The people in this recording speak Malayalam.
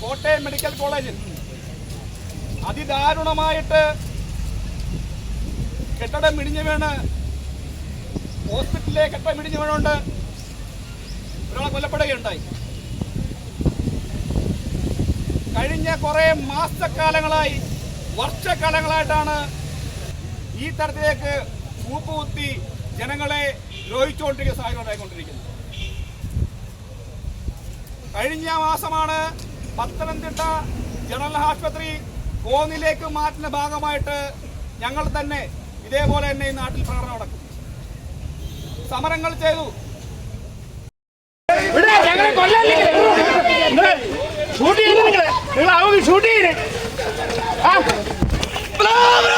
കോട്ടയം മെഡിക്കൽ കോളേജിൽ അതിദാരുണമായിട്ട് കെട്ടിടം ഇടിഞ്ഞു വീണ് ഹോസ്പിറ്റലിലെ കെട്ടിടം ഇടിഞ്ഞു വീണുകൊണ്ട് ഒരാളെ കൊല്ലപ്പെടുകയുണ്ടായി. കഴിഞ്ഞ കുറേ മാസക്കാലങ്ങളായി വർഷക്കാലങ്ങളായിട്ടാണ് ഈ തരത്തിലേക്ക് കൂപ്പുകുത്തി ജനങ്ങളെ ദ്രോഹിച്ചുകൊണ്ടിരിക്കുന്ന സാഹചര്യം ഉണ്ടായിക്കൊണ്ടിരിക്കുന്നത്. കഴിഞ്ഞ മാസമാണ് പത്തനംതിട്ട ജനറൽ ആശുപത്രി കോന്നിലേക്ക് മാറ്റുന്ന ഭാഗമായിട്ട് ഞങ്ങൾ തന്നെ ഇതേപോലെ തന്നെ ഈ നാട്ടിൽ പ്രകടനം നടക്കും. സമരങ്ങൾ ചെയ്തു. ഷൂട്ട് നിങ്ങൾ ഷൂട്ട് ചെയ്യുന്നത് Ah! Bravo!